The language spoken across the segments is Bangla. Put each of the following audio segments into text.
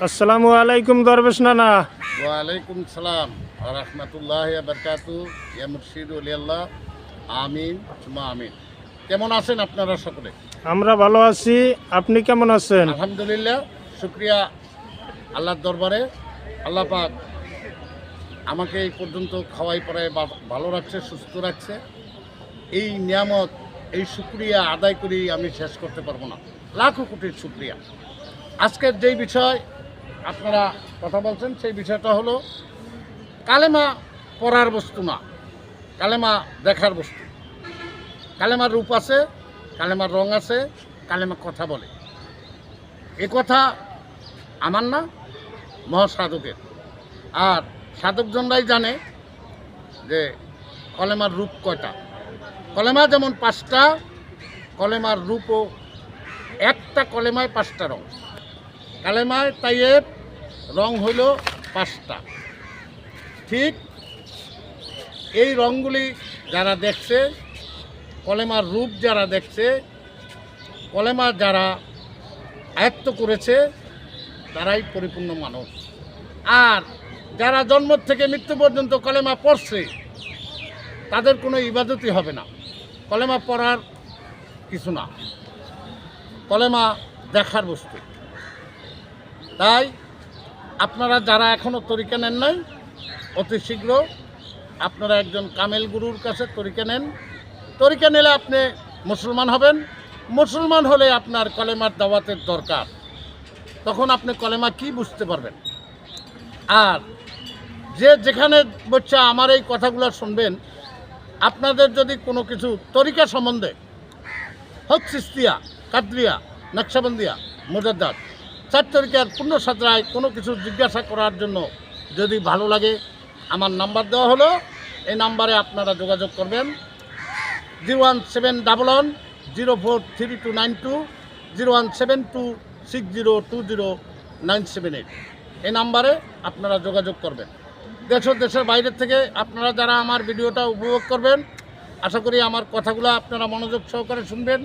আসসালামু আলাইকুম দরবেশ নানা। ওয়ালাইকুম সালাম রহমতুল্লাহ বরকাতু ইয়া মুর্শিদ আল্লাহ আমিন সুমা আমিন। কেমন আছেন আপনারা সকলে? আমরা ভালো আছি আপনি কেমন আছেন? আলহামদুলিল্লাহ শুক্রিয়া আল্লাহর দরবারে। আল্লাহ পাক আমাকে এই পর্যন্ত খাওয়াই পড়ায় বা- ভালো রাখছে সুস্থ রাখছে। এই নিয়ামত এই শুক্রিয়া আদায় করেই আমি শেষ করতে পারব না। লাখো কোটির শুক্রিয়া। আজকের যেই বিষয় আপনারা কথা বলছেন, সেই বিষয়টা হলো কালেমা পড়ার বস্তু না, কালেমা দেখার বস্তু। কালেমার রূপ আছে, কালেমার রং আছে, কালেমা কথা বলে। এ কথা আমার না, মহাসাধকের। আর সাধকজনরাই জানে যে কলেমার রূপ কয়টা। কলেমা যেমন পাঁচটা, কলেমার রূপও একটা কলেমায় পাঁচটা রং। কালেমায় তাইয়ের রং হইল পাঁচটা। ঠিক এই রঙগুলি যারা দেখছে, কলেমার রূপ যারা দেখছে, কলেমা যারা আয়ত্ত করেছে, তারাই পরিপূর্ণ মানুষ। আর যারা জন্ম থেকে মৃত্যু পর্যন্ত কলেমা পড়ছে, তাদের কোনো ইবাদতই হবে না। কলেমা পড়ার কিছু না। কলেমা দেখার বস্তু। তাই আপনারা যারা এখনও তরিকা নেন নাই, অতি শীঘ্র আপনারা একজন কামেল গুরুর কাছে তরিকা নেন। তরিকা নিলে আপনি মুসলমান হবেন। মুসলমান হলে আপনার কলেমার দাওয়াতের দরকার। তখন আপনি কলেমা কি বুঝতে পারবেন? আর যে যেখানে বলছে আমার এই কথাগুলো শুনবেন, আপনাদের যদি কোনো কিছু তরিকা সম্বন্ধে হক সিস্তিয়া কাদরিয়া, নকশাবন্দিয়া, মুজাদ্দাদ চার তরিকার পূর্ণ সাজরায় কোনো কিছু জিজ্ঞাসা করার জন্য যদি ভালো লাগে, আমার নাম্বার দেওয়া হলো। এই নাম্বারে আপনারা যোগাযোগ করবেন। Zero one seven double one zero four three two nine two, zero one seven two six zero two zero nine seven eight. এই নাম্বারে আপনারা যোগাযোগ করবেন। দেশ ও দেশের বাইরের থেকে আপনারা যারা আমার ভিডিওটা উপভোগ করবেন, আশা করি আমার কথাগুলো আপনারা মনোযোগ সহকারে শুনবেন।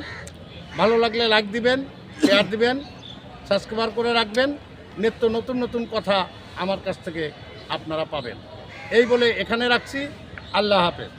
ভালো লাগলে লাইক দিবেন শেয়ার দিবেন। সাবস্ক্রাইবার করে রাখবেন। নিত্য নতুন নতুন কথা আমার কাছ থেকে আপনারা পাবেন। এই বলে এখানে রাখছি। আল্লাহ হাফেজ।